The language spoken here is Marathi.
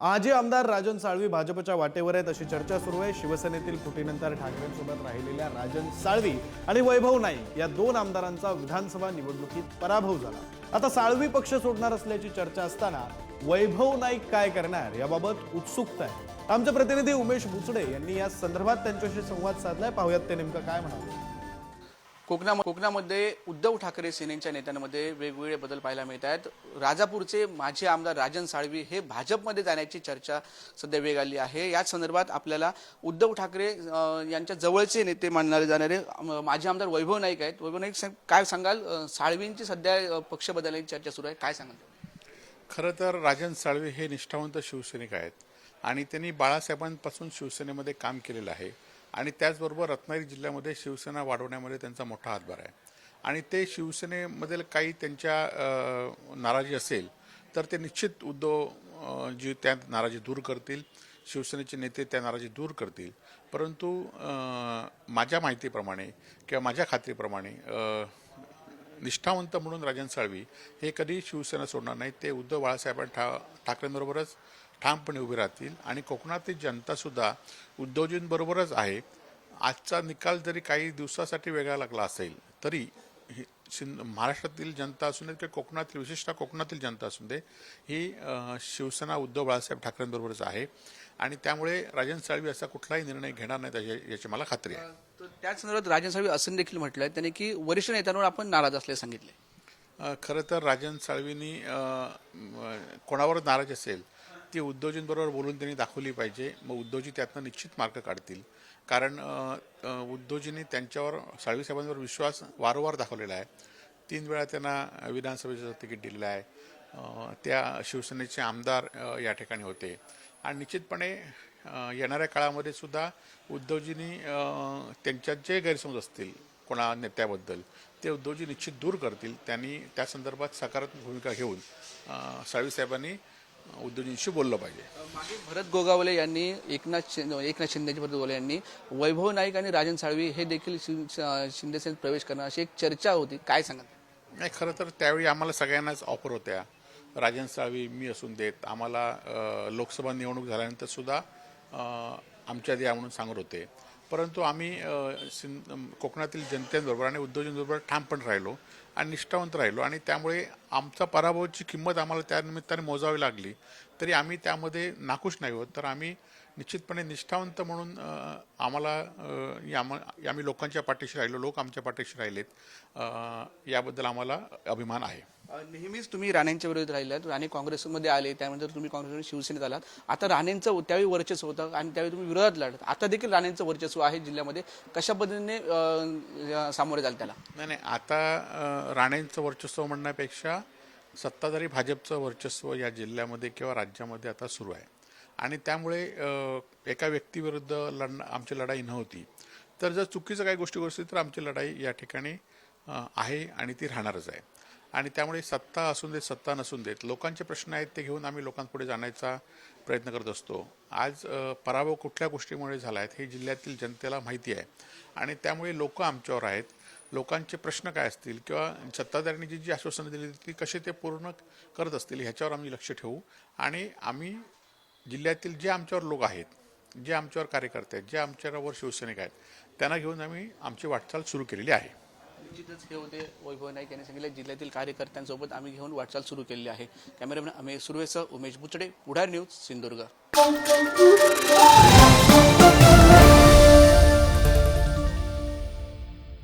आजी आमदार राजन साळवी भाजपच्या वाटेवर आहेत अशी चर्चा सुरू आहे. शिवसेनेतील फुटीनंतर ठाकरेंसोबत राहिलेल्या राजन साळवी आणि वैभव नाईक या दोन आमदारांचा विधानसभा निवडणुकीत पराभव झाला. आता साळवी पक्ष सोडणार असल्याची चर्चा असताना वैभव नाईक काय करणार याबाबत उत्सुकता आहे. आमचे प्रतिनिधी उमेश भुसडे यांनी या संदर्भात त्यांच्याशी संवाद साधलाय. पाहुयात ते नेमकं काय म्हणाले. कोकणा कोकणामध्ये उद्धव ठाकरे सेनेच्या नेत्यांमध्ये वेगवेगळे बदल पाहायला मिळत आहेत. राजापूरचे माजी आमदार राजन साळवी हे भाजपमध्ये जाण्याची चर्चा सध्या वेग आली आहे. याच संदर्भात आपल्याला उद्धव ठाकरे यांच्या जवळचे नेते मानणारे जाणारे माजी आमदार वैभव नाईक आहेत. वैभव नाईक सांग- काय सांगाल? साळवींची सध्या पक्ष बदलण्याची चर्चा सुरू आहे. काय सांगाल? खरं तर राजन साळवी हे निष्ठावंत शिवसैनिक आहेत आणि त्यांनी बाळासाहेबांपासून शिवसेनेमध्ये काम केलेलं आहे. आणि त्याचबरोबर रत्नागिरी जिल्ह्यामध्ये शिवसेना वाढवण्यामध्ये त्यांचा मोठा हातभार आहे. आणि ते शिवसेनेमधील काही त्यांच्या नाराजी असेल तर ते निश्चित उद्धव जी त्या नाराजी दूर करतील शिवसेनेचे नेते त्या नाराजी दूर करतील. परंतु माझ्या माहितीप्रमाणे किंवा माझ्या खात्रीप्रमाणे निष्ठावंत म्हणून राजन साळवी हे कधी शिवसेना सोडणार नाहीत. ते उद्धव बाळासाहेब ठा ठाकरेंबरोबरच ठामपणे उभे राहतील. आणि कोकणातील जनतासुद्धा उद्धवजींबरोबरच आहे. आजचा निकाल जरी काही दिवसासाठी वेगळा लागला असेल तरी ही सिंध महाराष्ट्रातील जनता असून दे किंवा कोकणातील विशेषतः कोकणातील जनता असून दे ही शिवसेना उद्धव बाळासाहेब ठाकरेंबरोबरच आहे. आणि त्यामुळे राजन साळवी असा कुठलाही निर्णय घेणार नाहीत याची याची मला खात्री आहे. त्याच संदर्भात राजन साळवी असं देखील म्हटलं आहे त्यांनी की वरिष्ठ नेत्यांवर आपण नाराज असल्याचे सांगितले खरं तर राजन साळवींनी कोणावर नाराज असेल ती उद्धवजींबरोबर बोलून त्यांनी दाखवली पाहिजे. मग उद्धवजी त्यातनं निश्चित मार्ग काढतील. कारण उद्योजींनी त्यांच्यावर साळवी साहेबांवर विश्वास वारंवार दाखवलेला आहे. तीन वेळा त्यांना विधानसभेचं तिकीट दिलेलं आहे. त्या शिवसेनेचे आमदार या ठिकाणी होते. आणि निश्चितपणे येणाऱ्या काळामध्ये सुद्धा उद्धवजींनी त्यांच्यात जे गैरसमज असतील कोणा नेत्याबद्दल ते उद्धवजी निश्चित दूर करतील. त्यांनी त्या संदर्भात सकारात्मक भूमिका घेऊन साळवीसाहेबांनी उद्धवजींशी बोललं पाहिजे. मागे भरत गोगावले यांनी एकनाथ शिंदे एकनाथ शिंदेचे भरत गोगावले यांनी वैभव नाईक आणि राजन साळवी हे देखील शिव- शिंदे सेनेत प्रवेश करणार अशी एक चर्चा होती. काय सांगाल? नाही खरं तर त्यावेळी आम्हाला सगळ्यांनाच ऑफर होत्या. राजन साळवी मी असून देत. आम्हाला अ, लोकसभा निवडणूक झाल्यानंतर सुद्धा अ, आमच्या द्या म्हणून सांगत होते. परंतु आम्ही सिंध सिं कोकणातील जनतेबरोबर आणि उद्योजकांबरोबर ठामपण राहिलो आणि निष्ठावंत राहिलो आणि त्यामुळे आमचा पराभवाची किंमत आम्हाला त्यानिमित्ताने मोजावी लागली. तरी आम्ही त्यामध्ये नाखुश नाही होत. तर आम्ही निश्चितपणे निष्ठावंत म्हणून आम्हाला या- आम्ही लोकांच्या पाठीशी राहिलो लोक आमच्या पाठीशी राहिलेत. याबद्दल आम्हाला अभिमान आहे. नेहमीच तुम्ही राणेंच्या विरोधात राहिलात. राणे काँग्रेसमध्ये आले त्यानंतर तुम्ही काँग्रेसमध्ये शिवसेनेत आलात. आता राणेंचं त्यावेळी वर्चस्व होतं आणि त्यावेळी तुम्ही विरोधात लढत. आता देखील राणेंचं वर्चस्व आहे जिल्ह्यामध्ये. कशा पद्धतीने सामोरे जाल त्याला? नाही नाही. आता राणेंचं वर्चस्व म्हणण्यापेक्षा सत्ताधारी भाजपचं वर्चस्व या जिल्ह्यामध्ये किंवा राज्यामध्ये आता सुरू आहे. आणि त्यामुळे एका व्यक्तीविरुद्ध लढ आमची लढाई नव्हती. तर जर चुकीचं काही गोष्टी असतील तर आमची लढाई या ठिकाणी आहे आणि ती राहणारच आहे. आणि त्यामुळे सत्ता असून देत सत्ता नसून देत लोकांचे प्रश्न आहेत ते घेऊन आम्ही लोकांपुढे जाण्याचा प्रयत्न करत असतो. आज पराभव कुठल्या गोष्टीमुळे झाला आहे हे जिल्ह्यातील जनतेला माहिती आहे. आणि त्यामुळे लोक आमच्यावर आहेत. लोकांचे प्रश्न काय असतील किंवा सत्ताधाऱ्यांनी जी जी आश्वासनं दिली ती कसे ते पूर्ण करत असतील ह्याच्यावर आम्ही लक्ष ठेवू. आणि आम्ही जिल्ह्यातील जे आमच्यावर लोक आहेत जे आमच्यावर कार्यकर्ते आहेत जे आमच्यावर शिवसैनिक आहेत त्यांना घेऊन आम्ही आमची वाटचाल सुरू केलेली आहे. निश्चितच हे होते. वैभव नाईक यांनी सांगितले जिल्ह्यातील कार्यकर्त्यांसोबत आम्ही घेऊन वाटचाल सुरू केली आहे. कॅमेरामॅन अमेश सुरवेसह उमेश बुचडे पुढार न्यूज सिंधुदुर्ग.